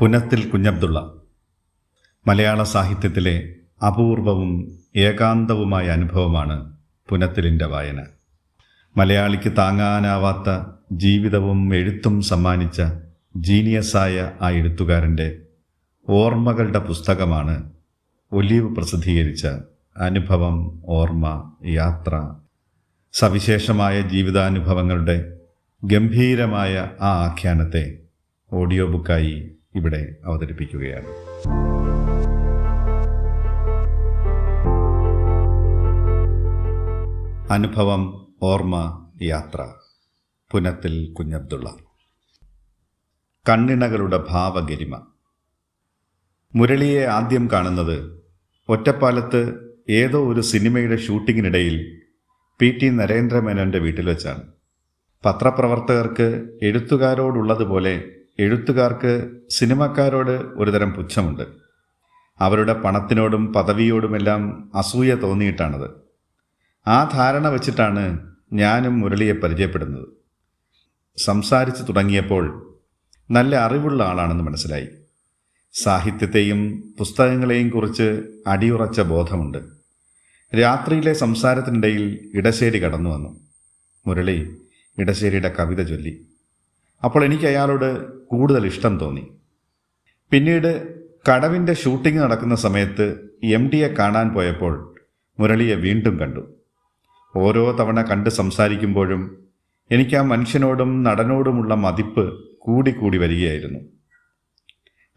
പുനത്തിൽ കുഞ്ഞബ്ദുള്ള. മലയാള സാഹിത്യത്തിലെ അപൂർവവും ഏകാന്തവുമായ അനുഭവമാണ് പുനത്തിലിന്റെ വായന. മലയാളിക്ക് താങ്ങാനാവാത്ത ജീവിതവും എഴുത്തും സമ്മാനിച്ച ജീനിയസായ ആ എഴുത്തുകാരന്റെ ഓർമ്മകളുടെ പുസ്തകമാണ് ഒലീവ് പ്രസിദ്ധീകരിച്ച അനുഭവം ഓർമ്മ യാത്ര. സവിശേഷമായ ജീവിതാനുഭവങ്ങളുടെ ഗംഭീരമായ ആ ആഖ്യാനത്തെ ഓഡിയോ ബുക്കായി ഇവിടെ അവതരിപ്പിക്കുകയാണ്. അനുഭവം ഓർമ്മ യാത്ര. പുനത്തിൽ കുഞ്ഞബ്ദുള്ള. കണ്ണിണകളുടെ ഭാവഗരിമ. മുരളിയെ ആദ്യം കാണുന്നത് ഒറ്റപ്പാലത്ത് ഏതോ ഒരു സിനിമയുടെ ഷൂട്ടിങ്ങിനിടയിൽ പി ടി നരേന്ദ്രമേനോന്റെ വീട്ടിൽ വെച്ചാണ്. പത്രപ്രവർത്തകർക്ക് എഴുത്തുകാരോടുള്ളതുപോലെ എഴുത്തുകാർക്ക് സിനിമക്കാരോട് ഒരുതരം പുച്ഛമുണ്ട്. അവരുടെ പണത്തിനോടും പദവിയോടുമെല്ലാം അസൂയ തോന്നിയിട്ടാണത്. ആ ധാരണ വച്ചിട്ടാണ് ഞാനും മുരളിയെ പരിചയപ്പെടുന്നത്. സംസാരിച്ചു തുടങ്ങിയപ്പോൾ നല്ല അറിവുള്ള ആളാണെന്ന് മനസ്സിലായി. സാഹിത്യത്തെയും പുസ്തകങ്ങളെയും കുറിച്ച് അടിയുറച്ച ബോധമുണ്ട്. രാത്രിയിലെ സംസാരത്തിനിടയിൽ ഇടശ്ശേരി കടന്നു വന്നു മുരളി ഇടശ്ശേരിയുടെ കവിത ചൊല്ലി. അപ്പോൾ എനിക്ക് അയാളോട് കൂടുതൽ ഇഷ്ടം തോന്നി. പിന്നീട് കടവിന്റെ ഷൂട്ടിംഗ് നടക്കുന്ന സമയത്ത് എം ഡിയെ കാണാൻ പോയപ്പോൾ മുരളിയെ വീണ്ടും കണ്ടു. ഓരോ തവണ കണ്ട് സംസാരിക്കുമ്പോഴും എനിക്ക് ആ മനുഷ്യനോടും നടനോടുമുള്ള മതിപ്പ് കൂടിക്കൂടി വരികയായിരുന്നു.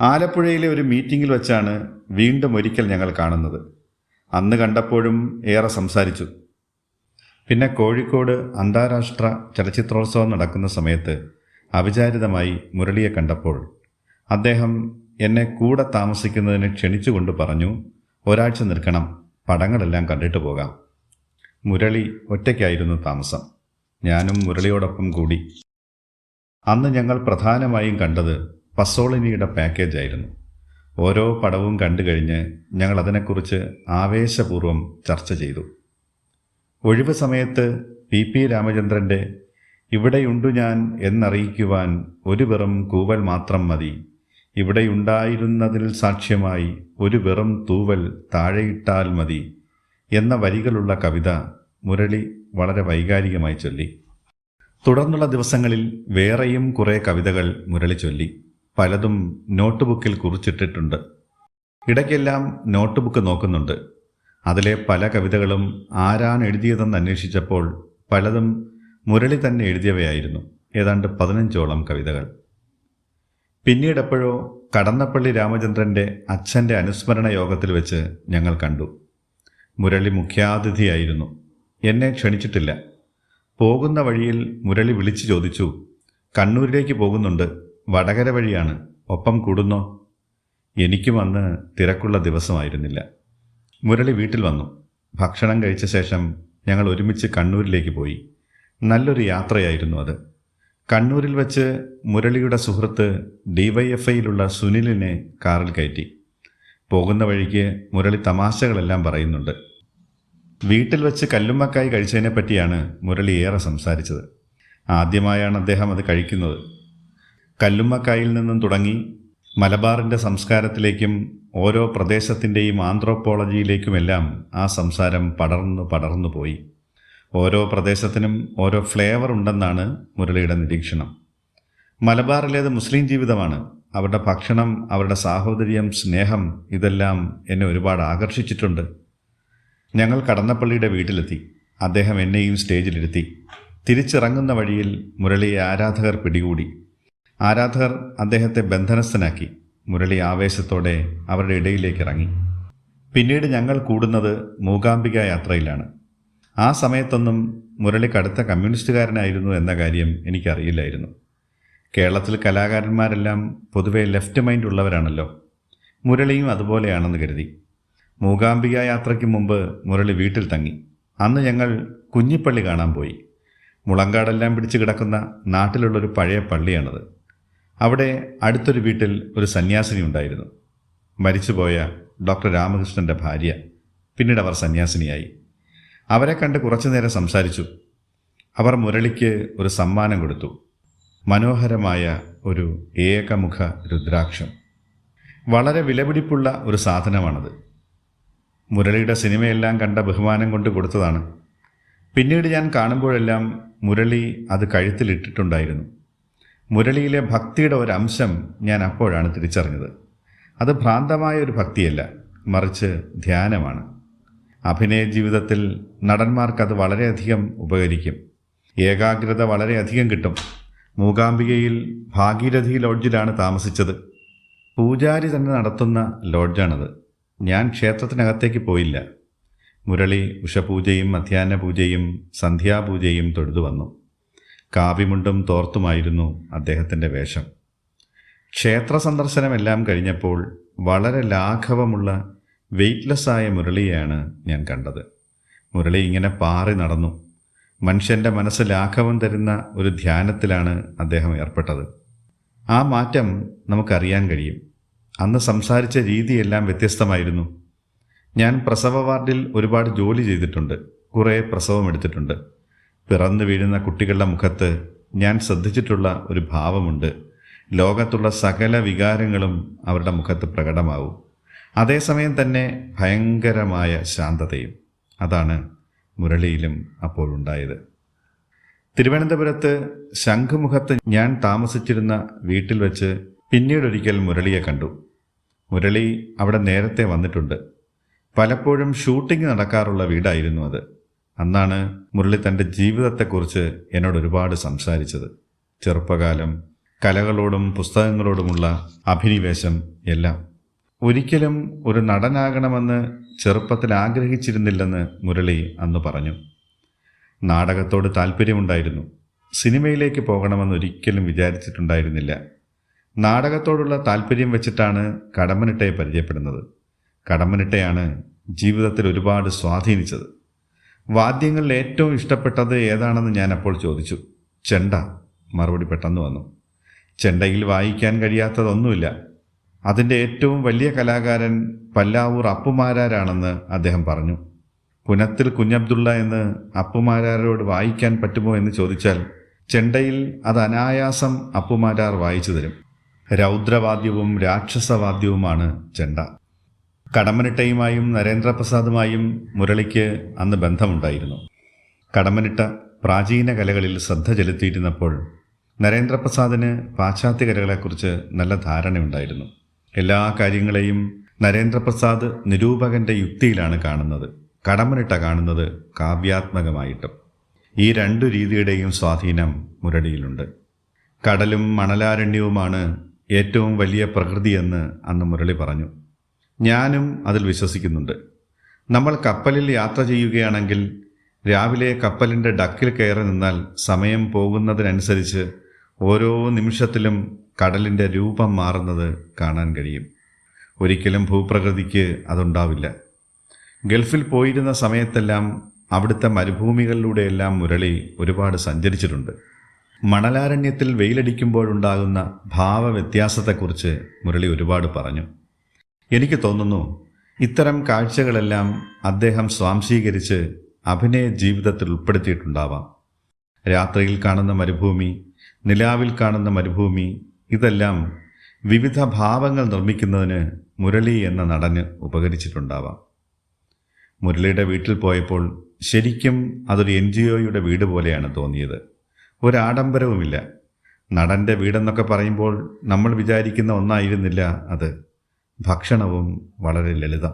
ആലപ്പുഴയിലെ ഒരു മീറ്റിംഗിൽ വെച്ചാണ് വീണ്ടും ഒരിക്കൽ ഞങ്ങൾ കാണുന്നത്. അന്ന് കണ്ടപ്പോഴും ഏറെ സംസാരിച്ചു. പിന്നെ കോഴിക്കോട് അന്താരാഷ്ട്ര ചലച്ചിത്രോത്സവം നടക്കുന്ന സമയത്ത് അവിചാരിതമായി മുരളിയെ കണ്ടപ്പോൾ അദ്ദേഹം എന്നെ കൂടെ താമസിക്കുന്നതിന് ക്ഷണിച്ചുകൊണ്ട് പറഞ്ഞു ഒരാഴ്ച നിൽക്കണം പടങ്ങളെല്ലാം കണ്ടിട്ട് പോകാം. മുരളി ഒറ്റയ്ക്കായിരുന്നു താമസം. ഞാനും മുരളിയോടൊപ്പം കൂടി. അന്ന് ഞങ്ങൾ പ്രധാനമായും കണ്ടത് പസോളിനിയുടെ പാക്കേജ് ആയിരുന്നു. ഓരോ പടവും കണ്ടു കഴിഞ്ഞ് ഞങ്ങൾ അതിനെക്കുറിച്ച് ആവേശപൂർവം ചർച്ച ചെയ്തു. ഒഴിവ് സമയത്ത് പി പി രാമചന്ദ്രന്റെ ഇവിടെയുണ്ടു ഞാൻ എന്നറിയിക്കുവാൻ ഒരു വെറും കൂവൽ മാത്രം മതി. ഇവിടെയുണ്ടായിരുന്നതിൽ സാക്ഷ്യമായി ഒരു വെറും തൂവൽ താഴെയിട്ടാൽ മതി എന്ന വരികളുള്ള കവിത മുരളി വളരെ വൈകാരികമായി ചൊല്ലി. തുടർന്നുള്ള ദിവസങ്ങളിൽ വേറെയും കുറേ കവിതകൾ മുരളി ചൊല്ലി. പലതും നോട്ട് ബുക്കിൽ കുറിച്ചിട്ടിട്ടുണ്ട്. ഇടയ്ക്കെല്ലാം നോട്ട് ബുക്ക് നോക്കുന്നുണ്ട്. അതിലെ പല കവിതകളും ആരാണ് എഴുതിയതെന്ന് അന്വേഷിച്ചപ്പോൾ പലതും മുരളി തന്നെ എഴുതിയവയായിരുന്നു. ഏതാണ്ട് പതിനഞ്ചോളം കവിതകൾ. പിന്നീടെപ്പോഴോ കടന്നപ്പള്ളി രാമചന്ദ്രന്റെ അച്ഛന്റെ അനുസ്മരണ യോഗത്തിൽ വെച്ച് ഞങ്ങൾ കണ്ടു. മുരളി മുഖ്യാതിഥിയായിരുന്നു. എന്നെ ക്ഷണിച്ചിട്ടില്ല. പോകുന്ന വഴിയിൽ മുരളി വിളിച്ചു ചോദിച്ചു കണ്ണൂരിലേക്ക് പോകുന്നുണ്ട്. വടകര വഴിയാണ്. ഒപ്പം കൂടുന്നോ? എനിക്കും അന്ന് തിരക്കുള്ള ദിവസമായിരുന്നില്ല. മുരളി വീട്ടിൽ വന്നു. ഭക്ഷണം കഴിച്ച ശേഷം ഞങ്ങൾ ഒരുമിച്ച് കണ്ണൂരിലേക്ക് പോയി. നല്ലൊരു യാത്രയായിരുന്നു അത്. കണ്ണൂരിൽ വച്ച് മുരളിയുടെ സുഹൃത്ത് ഡിവൈഎഫ്ഐയിലുള്ള സുനിലിനെ കാറിൽ കയറ്റി. പോകുന്ന വഴിക്ക് മുരളി തമാശകളെല്ലാം പറയുന്നുണ്ട്. വീട്ടിൽ വെച്ച് കല്ലുമ്മക്കായി കഴിച്ചതിനെ പറ്റിയാണ് മുരളി ഏറെ സംസാരിച്ചത്. ആദ്യമായാണ് അദ്ദേഹം അത് കഴിക്കുന്നത്. കല്ലുമ്മക്കായിൽ നിന്നും തുടങ്ങി മലബാറിന്റെ സംസ്കാരത്തിലേക്കും ഓരോ പ്രദേശത്തിന്റെയും ആന്ത്രോപോളജിയിലേക്കുമെല്ലാം ആ സംസാരം പടർന്നു പടർന്നു പോയി. ഓരോ പ്രദേശത്തിനും ഓരോ ഫ്ലേവർ ഉണ്ടെന്നാണ് മുരളിയുടെ നിരീക്ഷണം. മലബാറിലേത് മുസ്ലിം ജീവിതമാണ്. അവരുടെ ഭക്ഷണം അവരുടെ സാഹോദര്യം സ്നേഹം ഇതെല്ലാം എന്നെ ഒരുപാട് ആകർഷിച്ചിട്ടുണ്ട്. ഞങ്ങൾ കടന്നപ്പള്ളിയുടെ വീട്ടിലെത്തി. അദ്ദേഹം എന്നെയും സ്റ്റേജിലിരുത്തി. തിരിച്ചിറങ്ങുന്ന വഴിയിൽ മുരളിയെ ആരാധകർ പിടികൂടി. ആരാധകർ അദ്ദേഹത്തെ ബന്ധനസ്ഥനാക്കി. മുരളി ആവേശത്തോടെ അവരുടെ ഇടയിലേക്ക് ഇറങ്ങി പിന്നീട് ഞങ്ങൾ കൂടുന്നത് മൂകാംബിക യാത്രയിലാണ്. ആ സമയത്തൊന്നും മുരളി കടുത്ത കമ്മ്യൂണിസ്റ്റുകാരനായിരുന്നു എന്ന കാര്യം എനിക്കറിയില്ലായിരുന്നു. കേരളത്തിൽ കലാകാരന്മാരെല്ലാം പൊതുവെ ലെഫ്റ്റ് മൈൻഡ് ഉള്ളവരാണല്ലോ. മുരളിയും അതുപോലെയാണെന്ന് കരുതി. മൂകാംബിക യാത്രയ്ക്ക് മുമ്പ് മുരളി വീട്ടിൽ തങ്ങി. അന്ന് ഞങ്ങൾ കുഞ്ഞിപ്പള്ളി കാണാൻ പോയി. മുളങ്കാടെല്ലാം പിടിച്ച് കിടക്കുന്ന നാട്ടിലുള്ളൊരു പഴയ പള്ളിയാണത്. അവിടെ അടുത്തൊരു വീട്ടിൽ ഒരു സന്യാസിനി ഉണ്ടായിരുന്നു. മരിച്ചുപോയ ഡോക്ടർ രാമകൃഷ്ണന്റെ ഭാര്യ പിന്നീട് അവർ സന്യാസിനിയായി. അവരെ കണ്ട് കുറച്ചു നേരം സംസാരിച്ചു. അവർ മുരളിക്ക് ഒരു സമ്മാനം കൊടുത്തു. മനോഹരമായ ഒരു ഏകമുഖ രുദ്രാക്ഷം. വളരെ വിലപിടിപ്പുള്ള ഒരു സാധനമാണത്. മുരളിയുടെ സിനിമയെല്ലാം കണ്ട ബഹുമാനം കൊണ്ട് കൊടുത്തതാണ്. പിന്നീട് ഞാൻ കാണുമ്പോഴെല്ലാം മുരളി അത് കഴുത്തിലിട്ടിട്ടുണ്ടായിരുന്നു. മുരളിയിലെ ഭക്തിയുടെ ഒരു അംശം ഞാൻ അപ്പോഴാണ് തിരിച്ചറിഞ്ഞത്. അത് ഭ്രാന്തമായ ഒരു ഭക്തിയല്ല മറിച്ച് ധ്യാനമാണ്. അഭിനയ ജീവിതത്തിൽ നടന്മാർക്കത് വളരെയധികം ഉപകരിക്കും. ഏകാഗ്രത വളരെയധികം കിട്ടും. മൂകാംബികയിൽ ഭാഗീരഥി ലോഡ്ജിലാണ് താമസിച്ചത്. പൂജാരി തന്നെ നടത്തുന്ന ലോഡ്ജാണത്. ഞാൻ ക്ഷേത്രത്തിനകത്തേക്ക് പോയില്ല. മുരളി ഉഷപൂജയും മധ്യാഹ്ന പൂജയും സന്ധ്യാപൂജയും തൊഴുതു വന്നു. കാവിമുണ്ടും തോർത്തുമായിരുന്നു അദ്ദേഹത്തിന്റെ വേഷം. ക്ഷേത്ര സന്ദർശനമെല്ലാം കഴിഞ്ഞപ്പോൾ വളരെ ലാഘവമുള്ള വെയ്റ്റ്ലെസ്സായ മുരളിയെയാണ് ഞാൻ കണ്ടത്. മുരളി ഇങ്ങനെ പാറി നടന്നു. മനുഷ്യന്റെ മനസ്സ് ലാഘവം തരുന്ന ഒരു ധ്യാനത്തിലാണ് അദ്ദേഹം ഏർപ്പെട്ടത്. ആ മാറ്റം നമുക്കറിയാൻ കഴിയും. അന്ന് സംസാരിച്ച രീതിയെല്ലാം വ്യത്യസ്തമായിരുന്നു. ഞാൻ പ്രസവ വാർഡിൽ ഒരുപാട് ജോലി ചെയ്തിട്ടുണ്ട്. കുറേ പ്രസവം എടുത്തിട്ടുണ്ട്. പിറന്നു വീഴുന്ന കുട്ടികളുടെ മുഖത്ത് ഞാൻ ശ്രദ്ധിച്ചിട്ടുള്ള ഒരു ഭാവമുണ്ട്. ലോകത്തുള്ള സകല വികാരങ്ങളും അവരുടെ മുഖത്ത് പ്രകടമാവും. അതേസമയം തന്നെ ഭയങ്കരമായ ശാന്തതയും അതാണ് മുരളിയിലും അപ്പോഴുണ്ടായത് തിരുവനന്തപുരത്ത് ശംഖുമുഖത്ത് ഞാൻ താമസിച്ചിരുന്ന വീട്ടിൽ വെച്ച് പിന്നീടൊരിക്കൽ മുരളിയെ കണ്ടു. മുരളി അവിടെ നേരത്തെ വന്നിട്ടുണ്ട്. പലപ്പോഴും ഷൂട്ടിംഗ് നടക്കാറുള്ള വീടായിരുന്നു അത്. അന്നാണ് മുരളി തന്റെ ജീവിതത്തെക്കുറിച്ച് എന്നോട് ഒരുപാട് സംസാരിച്ചത്. ചെറുപ്പകാലം കലകളോടും പുസ്തകങ്ങളോടുമുള്ള അഭിനിവേശം എല്ലാം. ഒരിക്കലും ഒരു നടനാകണമെന്ന് ചെറുപ്പത്തിൽ ആഗ്രഹിച്ചിരുന്നില്ലെന്ന് മുരളി അന്ന് പറഞ്ഞു. നാടകത്തോട് താല്പര്യമുണ്ടായിരുന്നു. സിനിമയിലേക്ക് പോകണമെന്ന് ഒരിക്കലും വിചാരിച്ചിട്ടുണ്ടായിരുന്നില്ല. നാടകത്തോടുള്ള താല്പര്യം വെച്ചിട്ടാണ് കടമ്മനിട്ടയെ പരിചയപ്പെടുന്നത്. കടമ്മനിട്ടയാണ് ജീവിതത്തിൽ ഒരുപാട് സ്വാധീനിച്ചത്. വാദ്യങ്ങളിൽ ഏറ്റവും ഇഷ്ടപ്പെട്ടത് ഏതാണെന്ന് ഞാൻ അപ്പോൾ ചോദിച്ചു. ചെണ്ട. മറുപടി പെട്ടെന്ന് വന്നു. ചെണ്ടയിൽ വായിക്കാൻ കഴിയാത്തതൊന്നുമില്ല. അതിന്റെ ഏറ്റവും വലിയ കലാകാരൻ പല്ലാവൂർ അപ്പുമാരാരാണെന്ന് അദ്ദേഹം പറഞ്ഞു. പുനത്തിൽ കുഞ്ഞബ്ദുള്ള എന്ന് അപ്പുമാരാരോട് വായിക്കാൻ പറ്റുമോ എന്ന് ചോദിച്ചാൽ ചെണ്ടയിൽ അത് അനായാസം അപ്പുമാരാർ വായിച്ചു തരും. രൗദ്രവാദ്യവും രാക്ഷസവാദ്യവുമാണ് ചെണ്ട. കടമ്മനിട്ടയുമായും നരേന്ദ്രപ്രസാദുമായും മുരളിക്ക് അന്ന് ബന്ധമുണ്ടായിരുന്നു. കടമ്മനിട്ട പ്രാചീന കലകളിൽ ശ്രദ്ധ ചെലുത്തിയിരുന്നപ്പോൾ നരേന്ദ്രപ്രസാദിന് പാശ്ചാത്യ കലകളെക്കുറിച്ച് നല്ല ധാരണയുണ്ടായിരുന്നു. എല്ലാ കാര്യങ്ങളെയും നരേന്ദ്രപ്രസാദ് നിരൂപകന്റെ യുക്തിയിലാണ് കാണുന്നത്. കടമനിട്ട കാണുന്നത് കാവ്യാത്മകമായിട്ടും. ഈ രണ്ടു രീതിയുടെയും സ്വാധീനം മുരളിയിലുണ്ട്. കടലും മണലാരണ്യവുമാണ് ഏറ്റവും വലിയ പ്രകൃതിയെന്ന് അന്ന് മുരളി പറഞ്ഞു. ഞാനും അതിൽ വിശ്വസിക്കുന്നുണ്ട്. നമ്മൾ കപ്പലിൽ യാത്ര ചെയ്യുകയാണെങ്കിൽ രാവിലെ കപ്പലിന്റെ ഡക്കിൽ കയറി നിന്നാൽ സമയം പോകുന്നതിനനുസരിച്ച് ഓരോ നിമിഷത്തിലും കടലിന്റെ രൂപം മാറുന്നത് കാണാൻ കഴിയും. ഒരിക്കലും ഭൂപ്രകൃതിക്ക് അതുണ്ടാവില്ല. ഗൾഫിൽ പോയിരുന്ന സമയത്തെല്ലാം അവിടുത്തെ മരുഭൂമികളിലൂടെയെല്ലാം മുരളി ഒരുപാട് സഞ്ചരിച്ചിട്ടുണ്ട്. മണലാരണ്യത്തിൽ വെയിലടിക്കുമ്പോഴുണ്ടാകുന്ന ഭാവവ്യത്യാസത്തെക്കുറിച്ച് മുരളി ഒരുപാട് പറഞ്ഞു. എനിക്ക് തോന്നുന്നു ഇത്തരം കാഴ്ചകളെല്ലാം അദ്ദേഹം സ്വാംശീകരിച്ച് അഭിനയ ജീവിതത്തിൽ ഉൾപ്പെടുത്തിയിട്ടുണ്ടാവാം. രാത്രിയിൽ കാണുന്ന മരുഭൂമി നിലാവിൽ കാണുന്ന മരുഭൂമി ഇതെല്ലാം വിവിധ ഭാവങ്ങൾ നിർമ്മിക്കുന്നതിന് മുരളി എന്ന നടന് ഉപകരിച്ചിട്ടുണ്ടാവാം. മുരളിയുടെ വീട്ടിൽ പോയപ്പോൾ ശരിക്കും അതൊരു എൻ ജി ഒയുടെ വീട് പോലെയാണ് തോന്നിയത്. ഒരാഡംബരവുമില്ല. നടന്റെ വീടെന്നൊക്കെ പറയുമ്പോൾ നമ്മൾ വിചാരിക്കുന്ന ഒന്നായിരുന്നില്ല അത്. ഭക്ഷണവും വളരെ ലളിതം.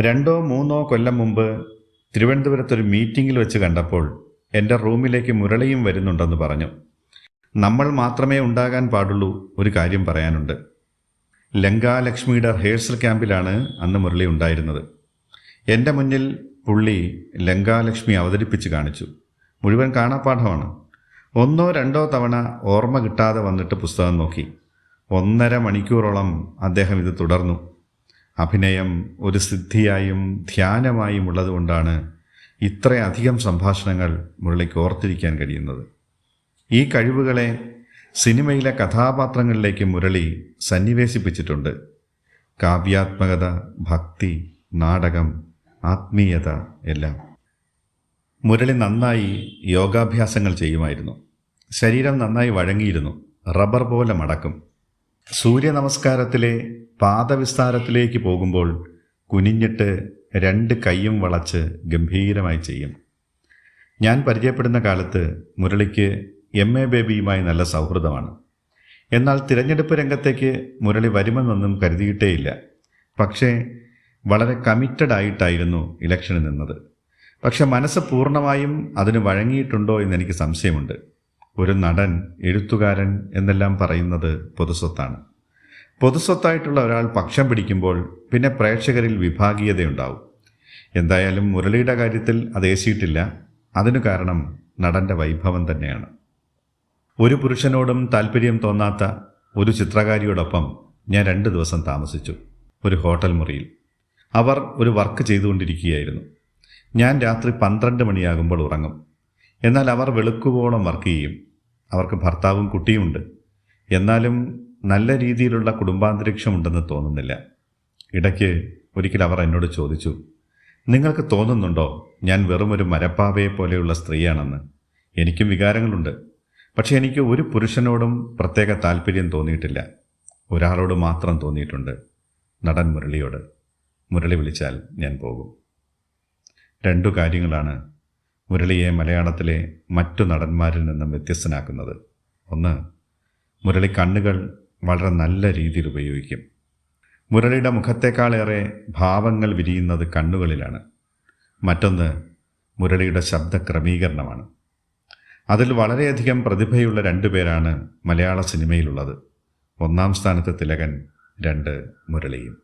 രണ്ടോ മൂന്നോ കൊല്ലം മുമ്പ് തിരുവനന്തപുരത്തൊരു മീറ്റിങ്ങിൽ വെച്ച് കണ്ടപ്പോൾ എന്റെ റൂമിലേക്ക് മുരളിയും വരുന്നുണ്ടെന്ന് പറഞ്ഞു. നമ്മൾ മാത്രമേ ഉണ്ടാകാൻ പാടുള്ളൂ ഒരു കാര്യം പറയാനുണ്ട്. ലങ്കാലക്ഷ്മിയുടെ റിഹേഴ്സൽ ക്യാമ്പിലാണ് അന്ന് മുരളി ഉണ്ടായിരുന്നത്. എന്റെ മുന്നിൽ പുള്ളി ലങ്കാലക്ഷ്മി അവതരിപ്പിച്ച് കാണിച്ചു. മുഴുവൻ കാണാപ്പാഠമാണ്. ഒന്നോ രണ്ടോ തവണ ഓർമ്മ കിട്ടാതെ വന്നിട്ട് പുസ്തകം നോക്കി. ഒന്നര മണിക്കൂറോളം അദ്ദേഹം ഇത് തുടർന്നു. അഭിനയം ഒരു സിദ്ധിയായും ധ്യാനമായും ഉള്ളതുകൊണ്ടാണ് ഇത്രയധികം സംഭാഷണങ്ങൾ മുരളിക്ക് ഓർത്തിരിക്കാൻ കഴിയുന്നത്. ഈ കഴിവുകളെ സിനിമയിലെ കഥാപാത്രങ്ങളിലേക്ക് മുരളി സന്നിവേശിപ്പിച്ചിട്ടുണ്ട്. കാവ്യാത്മകത ഭക്തി നാടകം ആത്മീയത എല്ലാം. മുരളി നന്നായി യോഗാഭ്യാസങ്ങൾ ചെയ്യുമായിരുന്നു. ശരീരം നന്നായി വഴങ്ങിയിരുന്നു. റബ്ബർ പോലെ മടക്കും. സൂര്യ നമസ്കാരത്തിലെ പാദവിസ്താരത്തിലേക്ക് പോകുമ്പോൾ കുനിഞ്ഞിട്ട് രണ്ട് കൈയും വളച്ച് ഗംഭീരമായി ചെയ്യും. ഞാൻ പരിചയപ്പെടുന്ന കാലത്ത് മുരളിക്ക് എം എ ബേബിയുമായി നല്ല സൗഹൃദമാണ്. എന്നാൽ തിരഞ്ഞെടുപ്പ് രംഗത്തേക്ക് മുരളി വരുമെന്നൊന്നും കരുതിയിട്ടേയില്ല. പക്ഷേ വളരെ കമ്മിറ്റഡ് ആയിട്ടായിരുന്നു ഇലക്ഷന് നിന്നത്. പക്ഷെ മനസ്സ് പൂർണമായും അതിന് വഴങ്ങിയിട്ടുണ്ടോ എന്നെനിക്ക് സംശയമുണ്ട്. ഒരു നടൻ എഴുത്തുകാരൻ എന്നെല്ലാം പറയുന്നത് പൊതുസ്വത്താണ്. പൊതുസ്വത്തായിട്ടുള്ള ഒരാൾ പക്ഷം പിടിക്കുമ്പോൾ പിന്നെ പ്രേക്ഷകരിൽ വിഭാഗീയതയുണ്ടാവും. എന്തായാലും മുരളിയുടെ കാര്യത്തിൽ അത് ഏശിയിട്ടില്ല. അതിനു കാരണം നടന്റെ വൈഭവം തന്നെയാണ്. ഒരു പുരുഷനോടും താല്പര്യം തോന്നാത്ത ഒരു ചിത്രകാരിയോടൊപ്പം ഞാൻ രണ്ട് ദിവസം താമസിച്ചു ഒരു ഹോട്ടൽ മുറിയിൽ. അവർ ഒരു വർക്ക് ചെയ്തുകൊണ്ടിരിക്കുകയായിരുന്നു. ഞാൻ രാത്രി പന്ത്രണ്ട് മണിയാകുമ്പോൾ ഉറങ്ങും. എന്നാൽ അവർ വെളുക്കുവോളം വർക്ക് ചെയ്യും. അവർക്ക് ഭർത്താവും കുട്ടിയുമുണ്ട്. എന്നാലും നല്ല രീതിയിലുള്ള കുടുംബാന്തരീക്ഷമുണ്ടെന്ന് തോന്നുന്നില്ല. ഇടയ്ക്ക് ഒരിക്കൽ അവർ എന്നോട് ചോദിച്ചു നിങ്ങൾക്ക് തോന്നുന്നുണ്ടോ ഞാൻ വെറുമൊരു മരപ്പാവയെ പോലെയുള്ള സ്ത്രീയാണെന്ന്? എനിക്കും വികാരങ്ങളുണ്ട്. പക്ഷേ എനിക്ക് ഒരു പുരുഷനോടും പ്രത്യേക താല്പര്യം തോന്നിയിട്ടില്ല. ഒരാളോട് മാത്രം തോന്നിയിട്ടുണ്ട്. നടൻ മുരളിയോട്. മുരളി വിളിച്ചാൽ ഞാൻ പോകും. രണ്ടു കാര്യങ്ങളാണ് മുരളിയെ മലയാളത്തിലെ മറ്റു നടന്മാരിൽ നിന്നും വ്യത്യസ്തനാക്കുന്നത്. ഒന്ന് മുരളി കണ്ണുകൾ വളരെ നല്ല രീതിയിൽ ഉപയോഗിക്കും. മുരളിയുടെ മുഖത്തേക്കാളേറെ ഭാവങ്ങൾ വിരിയുന്നത് കണ്ണുകളിലാണ്. മറ്റൊന്ന് മുരളിയുടെ ശബ്ദ ക്രമീകരണമാണ്. അതിൽ വളരെയധികം പ്രതിഭയുള്ള രണ്ടു പേരാണ് മലയാള സിനിമയിലുള്ളത്. ഒന്നാം സ്ഥാനത്ത് തിലകൻ രണ്ട് മുരളിയും.